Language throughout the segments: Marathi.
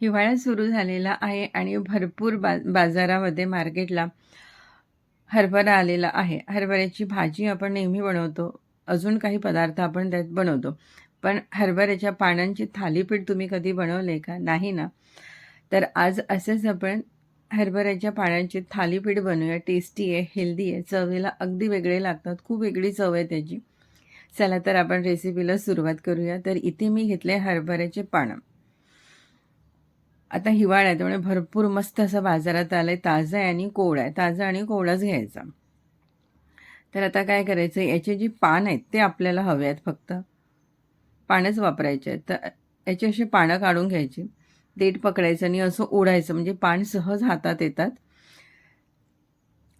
हिवाळा सुरू झालेला आहे आणि भरपूर बा बाजारामध्ये मार्केटला हरभरा आलेला आहे. हरभऱ्याची भाजी आपण नेहमी बनवतो. अजून काही पदार्थ आपण त्यात बनवतो. पण हरभऱ्याच्या पानांची थालीपीठ तुम्ही कधी बनवले का? नाही ना? तर आज असेच आपण हरभऱ्याच्या पानांची थालीपीठ बनवूया. टेस्टी आहे हेल्दी आहे. चवीला अगदी वेगळे लागतात. खूप वेगळी चव आहे त्याची. चला तर आपण रेसिपीला सुरुवात करूया. तर इथे मी घेतले हरभऱ्याचे पानं. आता हिवाळा आहे त्यामुळे भरपूर मस्त असं बाजारात आलं आहे ताजं आहे आणि कोवळं आहे. ताजं आणि कोवळाच घ्यायचा. तर आता काय करायचं? याचे जी पान आहेत ते आपल्याला हवे आहेत फक्त. पानच वापरायचे आहेत. तर याची अशी पानं काढून घ्यायची. देठ पकडायचं आणि असं ओढायचं. म्हणजे पान सहज हातात येतात.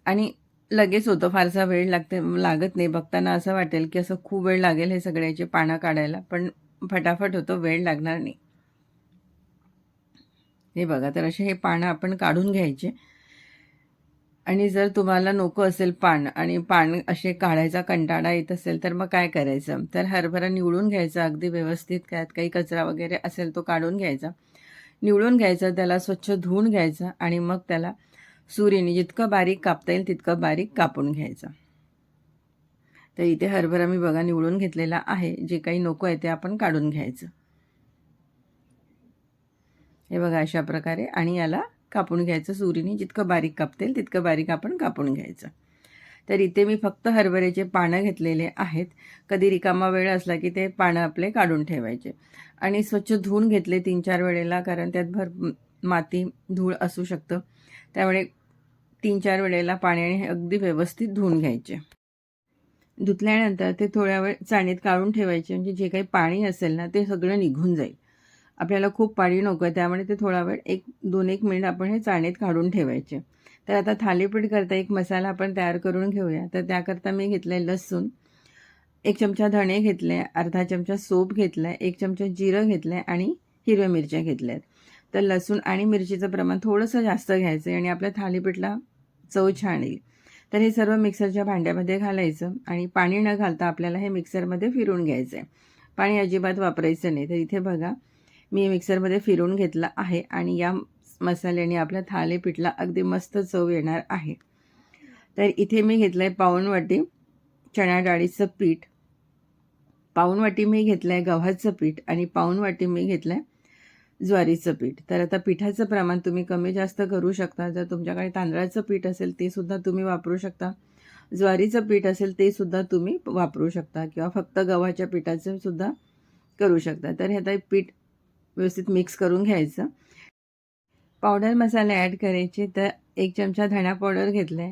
आणि लगेच होतं. फारसा वेळ लागते लागत नाही. बघताना असं वाटेल की असं खूप वेळ लागेल हे सगळ्याचे पानं काढायला. पण फटाफट होतं. वेळ लागणार नाही. हे बघा तर असे हे पानं आपण काढून घ्यायचे. आणि जर तुम्हाला नको असेल पान आणि पान असे काढायचा कंटाळा येत असेल तर मग काय करायचं? तर हरभरा निवडून घ्यायचा अगदी व्यवस्थित त्यात काही कचरा वगैरे असेल तो काढून घ्यायचा. निवडून घ्यायचा त्याला स्वच्छ धुवून घ्यायचा आणि मग त्याला सुरीने जितकं बारीक कापता येईल तितकं बारीक कापून घ्यायचं. तर इथे हरभरा मी बघा निवडून घेतलेला आहे जे काही नको आहे ते आपण काढून घ्यायचं. हे बघा अशा प्रकारे. आणि याला कापून घ्यायचं. सुरीने जितकं बारीक कापतील तितकं बारीक आपण कापून घ्यायचं. तर इथे मी फक्त हरभऱ्याचे पानं घेतलेले आहेत. कधी रिकामा वेळ असला की ते पानं आपले काढून ठेवायचे. आणि स्वच्छ धुवून घेतले तीन चार वेळेला कारण त्यात भर माती धूळ असू शकतं. त्यामुळे तीन चार वेळेला पाण्याने अगदी व्यवस्थित धुवून घ्यायचे. धुतल्यानंतर ते थोड्या वेळ चाणीत काढून ठेवायचे. म्हणजे जे काही पाणी असेल ना ते सगळं निघून जाईल. आपल्याला खूप पाणी नको आहे त्यामुळे ते थोडा वेळ एक दोन एक मिनिट आपण हे चाळणीत काढून ठेवायचे. तर आता थालीपीठ करता एक मसाला आपण तयार करून घेऊया. तर त्याकरता मी घेतलं आहे लसूण एक चमचा धणे घेतले अर्धा चमचा सोप घेतला आहे एक चमचा जिरं घेतलं आहे आणि हिरव्या मिरच्या घेतल्या आहेत तर लसूण आणि मिरचीचं प्रमाण थोडंसं जास्त घ्यायचं आहे आणि आपल्या थालीपीठला चव छान येईल. तर हे सर्व मिक्सरच्या भांड्यामध्ये घालायचं आणि पाणी न घालता आपल्याला हे मिक्सरमध्ये फिरून घ्यायचं आहे पाणी अजिबात वापरायचं नाही. तर इथे बघा मी मिक्सरमध्ये फिरून घेतला आहे आणि या मसाल्याने आपल्या थालीपीठला अगदी मस्त चव येणार आहे. तर इथे मी घेतलं आहे पाऊण चणा डाळीचं पीठ. पाऊण वाटी मी घेतलं आहे गव्हाचं पीठ आणि पाऊण वाटी मी घेतलं आहे ज्वारीचं पीठ. तर आता पिठाचं प्रमाण तुम्ही कमी जास्त करू शकता. जर तुमच्याकडे तांदळाचं पीठ असेल ते सुद्धा तुम्ही वापरू शकता. ज्वारीचं पीठ असेल ते सुद्धा तुम्ही वापरू शकता किंवा फक्त गव्हाच्या पिठाचं सुद्धा करू शकता. तर हे आता पीठ व्यवस्थित मिक्स करून घ्यायचं. पावडर मसाले ॲड करायचे तर एक चमचा धणा पावडर घेतला आहे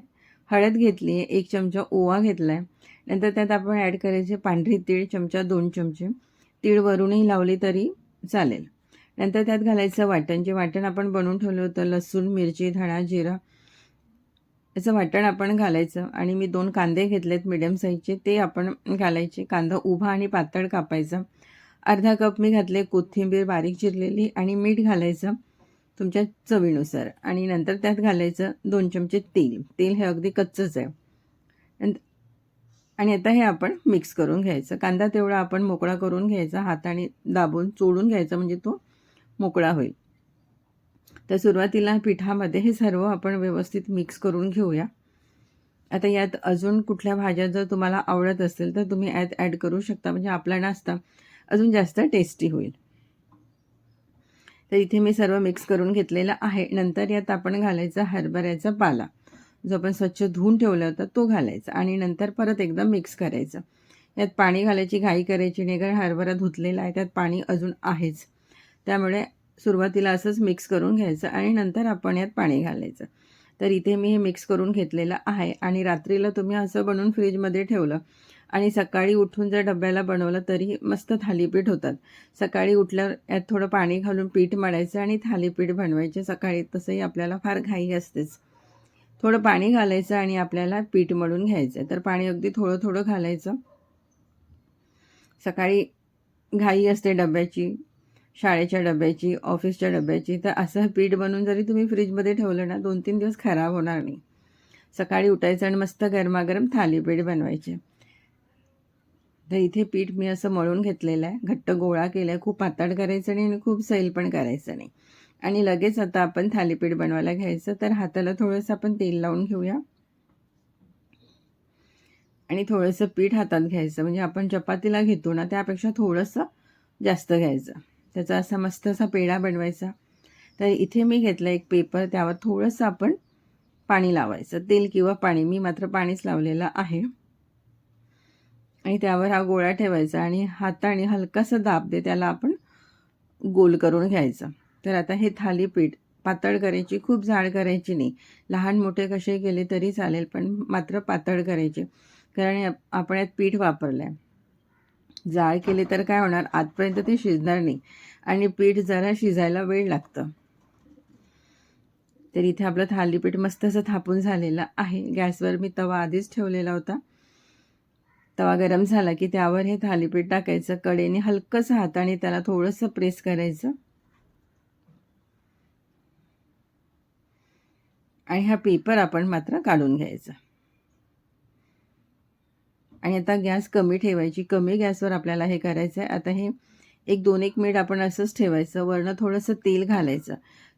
हळद घेतली आहे एक चमचा ओवा घेतला आहे नंतर त्यात आपण ॲड करायचे पांढरी तीळ चमचा दोन चमचे. तीळ वरूनही लावली तरी चालेल. नंतर त्यात घालायचं वाटण जे वाटण आपण बनवून ठेवलं होतं लसूण मिरची धणा जिरा. याचं वाटण आपण घालायचं आणि मी दोन कांदे घेतलेत मिडियम साईजचे ते आपण घालायचे. कांदा उभा आणि पातळ कापायचा. अर्धा कप मी घातले कोथिंबीर बारीक चिरलेली आणि मीठ घालायचं तुमच्या चवीनुसार. आणि नंतर त्यात घालायचं दोन चमचे तेल. तेल हे अगदी कच्चंच आहे. आणि आता हे आपण मिक्स करून घ्यायचं. कांदा तेवढा आपण मोकळा करून घ्यायचा. हाताने दाबून चोळून घ्यायचा म्हणजे तो मोकळा होईल. तर सुरुवातीला पिठामध्ये हे सर्व आपण व्यवस्थित मिक्स करून घेऊया. आता यात अजून कुठल्या भाज्या जर तुम्हाला आवडत असेल तर तुम्ही यात ॲड करू शकता. म्हणजे आपला नाश्ता अजून जास्त टेस्टी होईल. तर इथे मी सर्व मिक्स करून घेतलेलं आहे. नंतर यात आपण घालायचा हरभऱ्याचा पाला. जो आपण स्वच्छ धुवून ठेवला होता तो घालायचा. आणि नंतर परत एकदम मिक्स करायचं. यात पाणी घालायची घाई करायची नाही कारण हरभरा धुतलेला आहे त्यात पाणी अजून आहेच. त्यामुळे सुरुवातीला असंच मिक्स करून घ्यायचं आणि नंतर आपण यात पाणी घालायचं. तर इथे मी हे मिक्स करून घेतलेलं आहे. आणि रात्रीला तुम्ही असं बनवून फ्रीजमध्ये ठेवलं आणि सकाळी उठून जर डब्याला बनवलं तरी मस्त थालीपीठ होतात. सकाळी उठल्यावर यात थोडं पाणी घालून पीठ मळायचं आणि थालीपीठ बनवायचे. सकाळी तसंही आपल्याला फार घाई असतेच. थोडं पाणी घालायचं आणि आपल्याला पीठ मळून घ्यायचं तर पाणी अगदी थोडं थोडं घालायचं. सकाळी घाई असते डब्याची शाळेच्या डब्याची ऑफिसच्या डब्याची तर असं पीठ बनवून जरी तुम्ही फ्रीजमध्ये ठेवलं ना दोन तीन दिवस खराब होणार नाही. सकाळी उठायचं आणि मस्त गरमागरम थालीपीठ बनवायचे. तर इथे पीठ मी असं मळून घेतलेलं आहे. घट्ट गोळा केला आहे खूप पातळ करायचं नाही आणि खूप सैल पण करायचं नाही. आणि लगेच आता आपण थालीपीठ बनवायला घ्यायचं तर हाताला थोडंसं आपण तेल लावून घेऊया. आणि थोडंसं पीठ हातात घ्यायचं म्हणजे आपण चपातीला घेतो ना त्यापेक्षा थोडंसं जास्त घ्यायचं. त्याचा असा मस्त असा पेढा बनवायचा. तर इथे मी घेतलं एक पेपर त्यावर थोडंसं आपण पाणी लावायचं. तेल किंवा पाणी मी मात्र पाणीच लावलेलं आहे. आणि त्यावर हा गोळा ठेवायचा आणि हाताने हलकासा दाब दे त्याला आपण गोल करून घ्यायचं. तर आता हे थालीपीठ पातळ करायची खूप जाड करायची नाही. लहान मोठे कसे केले तरी चालेल पण मात्र पातळ करायचे. कारण आपण यात पीठ वापरलं आहे जाळ केले तर काय होणार? आजपर्यंत ते शिजणार नाही. आणि पीठ जरा शिजायला वेळ लागतं. तर इथे आपलं थालीपीठ मस्त असं थापून झालेलं आहे. गॅसवर मी तवा आधीच ठेवलेला होता. तवा गरम झाला की त्यावर हे थालीपीठ टाकायचं कडेने हलकंच हाताने त्याला थोडंसं प्रेस करायचं. आणि हा पेपर आपण मात्र काढून घ्यायचा. आणि आता गॅस कमी ठेवायची कमी गॅसवर आपल्याला हे करायचं आहे आता हे एक दोन एक मिनिट आपण असंच ठेवायचं वरनं थोडंसं तेल घालायचं.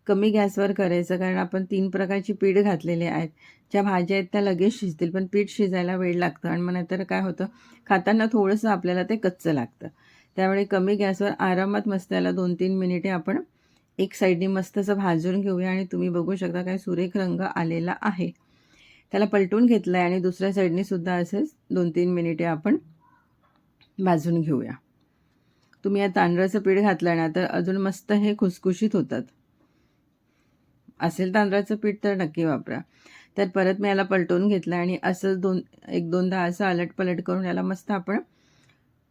कमी गॅसवर करायचं कारण आपण तीन प्रकारची पीठ घातलेले आहेत. ज्या भाज्या आहेत त्या लगेच शिजतील पण पीठ शिजायला वेळ लागतं. आणि मग नंतर काय होतं? खाताना थोडंसं आपल्याला ते कच्चं लागतं. त्यामुळे कमी गॅसवर आरामात मस्त याला दोन तीन मिनिटे आपण एक साईडने मस्त असं भाजून घेऊया आणि तुम्ही बघू शकता काय सुरेख रंग आलेला आहे. त्याला पलटून घेतलं आहे आणि दुसऱ्या साईडने सुद्धा असेच दोन तीन मिनिटे आपण भाजून घेऊया. तुम्ही या तांदळाचं पीठ घातलं ना तर अजून मस्त हे खुसखुशीत होतात. असेल तांदळाचं पीठ तर नक्की वापरा. तर परत मी याला पलटवून घेतलं आणि असंच दोन एक दोनदा असं अलट पलट करून याला मस्त आपण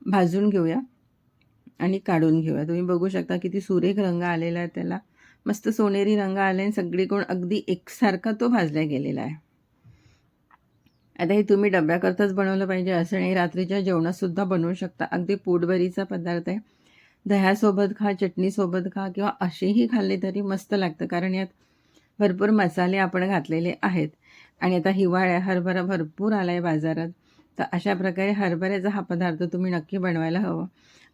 भाजून घेऊया आणि काढून घेऊया. तुम्ही बघू शकता किती सुरेख रंग आलेला आहे त्याला. मस्त सोनेरी रंग आले आणि सगळीकडून अगदी एकसारखा तो भाजला गेलेला आहे. आता हे तुम्ही डब्याकरताच बनवलं पाहिजे असं नाही. रात्रीच्या जेवणातसुद्धा बनवू शकता. अगदी पोटभरीचा पदार्थ आहे. दह्यासोबत खा चटणीसोबत खा किंवा असेही खाल्ले तरी मस्त लागतं. कारण यात भरपूर मसाले आपण घातलेले आहेत. आणि आता हिवाळ्या हरभरा भरपूर आला आहे बाजारात. तर अशा प्रकारे हरभऱ्याचा हा पदार्थ तुम्ही नक्की बनवायला हवं.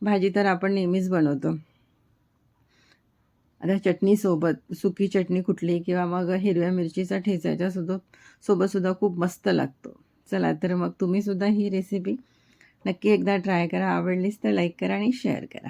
भाजी तर आपण नेहमीच बनवतो. आता चटणीसोबत सुकी चटणी कुठली किंवा मग हिरव्या मिरचीचा ठेचायच्या सुद्धा सोबतसुद्धा खूप मस्त लागतो. चला तर मग तुम्हीसुद्धा ही रेसिपी नक्की एकदा ट्राय करा. आवडलीच तर लाईक करा आणि शेअर करा.